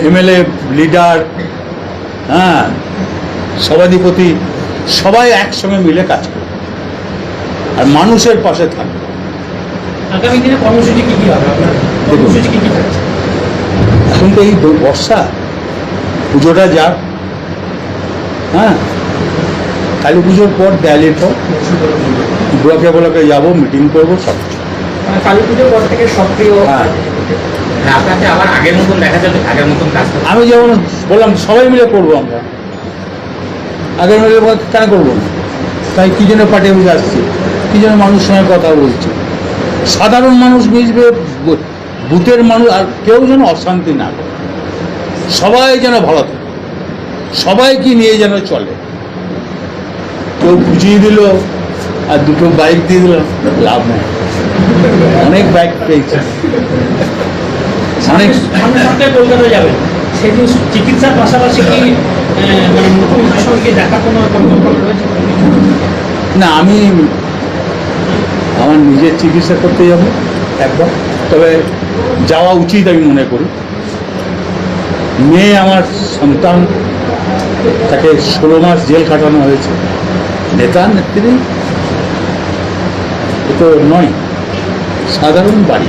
MLA leader হ্যাঁ সভাধিপতি সবাই একসঙ্গে মিলে কাজ করে আর মানুষের পাশে থাকবে। আগামী দিনে কর্মসূচি কি কি হবে? আপনার কর্মসূচি কি কি থাকছে এখন তো এই বর্ষা পুজোটা যাক হ্যাঁ কালী পুজোর পর ড্যালির পর ব্লকে ব্লকে যাব মিটিং করব সব। কিছু। মানে কালী পুজোর পর থেকে সক্রিয় হ্যাঁ। আপনাকে আবার আগের মতন মতন আমি যেমন বললাম, সবাই মিলে করব আমরা। আগের মিলে কেন করব তাই কি জন্য পার্টি অফিসে আসছি? কি জন্য মানুষ সঙ্গে কথা বলছি? সাধারণ মানুষ মিশবে বুথের মানুষ, আর কেউ যেন অশান্তি না করে। সবাই যেন ভালো থাকে। সবাইকে নিয়ে যেন চলে। কেউ বুঝিয়ে দিল, আর দুটো বাইক দিয়ে দিল, লাভ নেই। অনেক বাইক পেয়েছে। অনেক সামনে সপ্তাহে কলকাতা যাবেন সেদিন চিকিৎসার পাশাপাশি কি মানে মুখ্যমন্ত্রীর সঙ্গে দেখা কোনো পরিকল্পনা রয়েছে? না আমি আমার নিজের চিকিৎসা করতে যাব একবার। তবে যাওয়া উচিত আমি মনে করি। মেয়ে আমার সন্তান তাকে ষোলো মাস জেল কাটানো হয়েছে। নেতা নেত্রী এ তো নয় সাধারণ বাড়ি।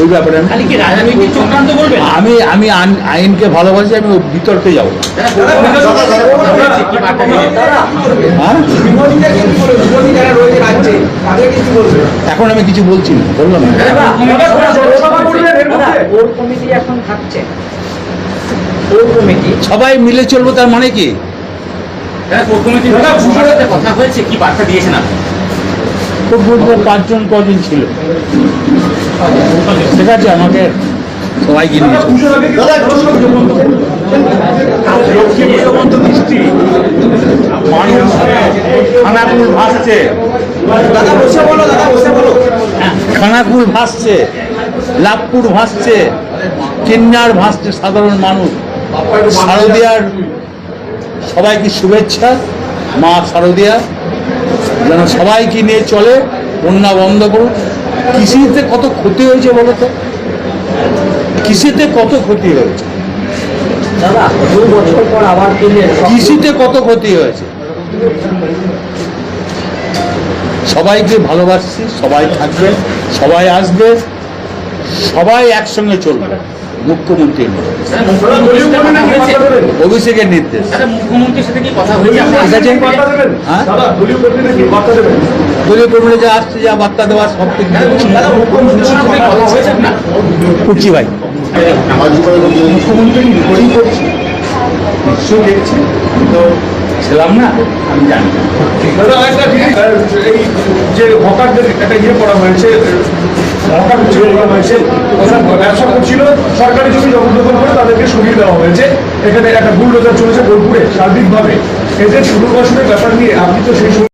ওই ব্যাপারে আমি আমি আইনকে ভালোবাসি আমি বিতর্কে যাব? হ্যাঁ এখন আমি কিছু বলছি না বললাম সবাই মিলে চলবো তার মানে কি কথা হয়েছে কি বার্তা দিয়েছেন আপনি পাঁচজন কজন ছিল? ঠিক আছে আমাকে সবাইকে নিয়ে খানাকুল ভাসছে। খানাকুল ভাসছে লাভপুর ভাসছে কিন্নার ভাসছে সাধারণ মানুষ। শারদিয়ার সবাইকে শুভেচ্ছা মা শারদিয়া। যেন সবাইকে নিয়ে চলে বন্যা বন্ধ করুন কৃষিতে কত ক্ষতি হয়েছে বলো তো? কৃষিতে কত ক্ষতি হয়েছে? কৃষিতে কত ক্ষতি হয়েছে? সবাইকে ভালোবাসছি সবাই থাকবে সবাই আসবে সবাই একসঙ্গে চলবে। মুখ্যমন্ত্রীর অভিষেকের নির্দেশ। মুখ্যমন্ত্রীর সাথে কি কথা হয়েছে আপনার ঠিক আছে হ্যাঁ? দলীয় কর্মীরা যা আসছে যা বার্তা দেওয়া সব কিছু দাদা মুখ্যমন্ত্রীর সাথে কথা হয়েছে আপনার করছি ভাই। মুখ্যমন্ত্রী রিপোর্টই করছি নিশ্চয়ই দেখছি আমি তো ছিলাম না আমি জানি এই যে হকারদের একটা ইয়ে করা হয়েছে হকার ছিল করা হয়েছে ব্যবসা করছিল, সরকারি জমি জবরদখল করে তাদেরকে সরিয়ে দেওয়া হয়েছে। এখানে একটা বুলডোজার চলেছে বোলপুরে, সার্বিকভাবে। এদের পুনর্বাসনের ব্যাপার নিয়ে আপনি তো সেই